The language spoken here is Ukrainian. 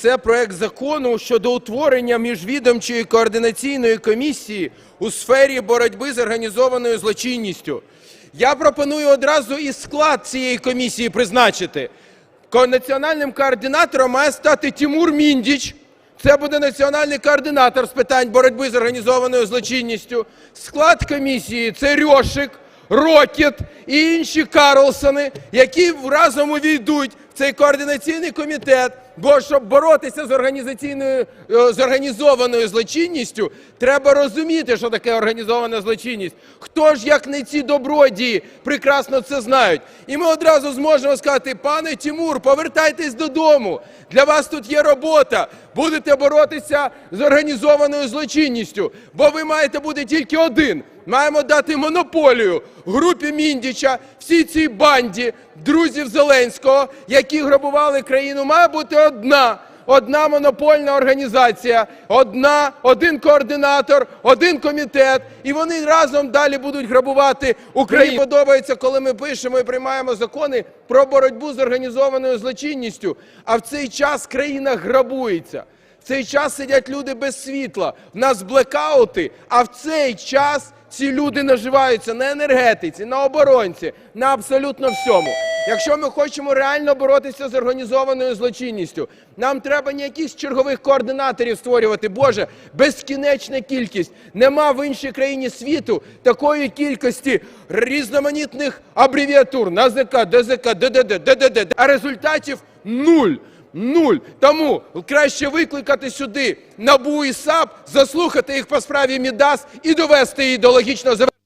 Це проект закону щодо утворення міжвідомчої координаційної комісії у сфері боротьби з організованою злочинністю. Я пропоную одразу і склад цієї комісії призначити. Національним координатором має стати Тимур Міндіч. Це буде національний координатор з питань боротьби з організованою злочинністю. Склад комісії це Рьошик, Рокет і інші Карлсони, які разом увійдуть цей координаційний комітет. Бо щоб боротися з організаційною е, з організованою злочинністю, треба розуміти, що таке організована злочинність. Хто ж, як не ці добродії, прекрасно це знають. І ми одразу зможемо сказати: пане Тимур, повертайтесь додому. Для вас тут є робота. Будете боротися з організованою злочинністю, бо ви маєте бути тільки один. Маємо дати монополію групі Міндіча, всій цій банді друзів Зеленського, які грабували країну. Має бути одна. Одна монопольна організація, одна, один координатор, один комітет, і вони разом далі будуть грабувати Україну. Мені подобається, коли ми пишемо і приймаємо закони про боротьбу з організованою злочинністю, а в цей час країна грабується. В цей час сидять люди без світла, в нас блекаути, а в цей час ці люди наживаються на енергетиці, на оборонці, на абсолютно всьому. Якщо ми хочемо реально боротися з організованою злочинністю, нам треба не якихось чергових координаторів створювати. Боже, безкінечна кількість. Нема в іншій країні світу такої кількості різноманітних абревіатур НАЗК, ДЗК, ДДД, ДДД, а результатів нуль. Нуль. Тому краще викликати сюди НАБУ і САП, заслухати їх по справі Мідас і довести її до логічного завершення.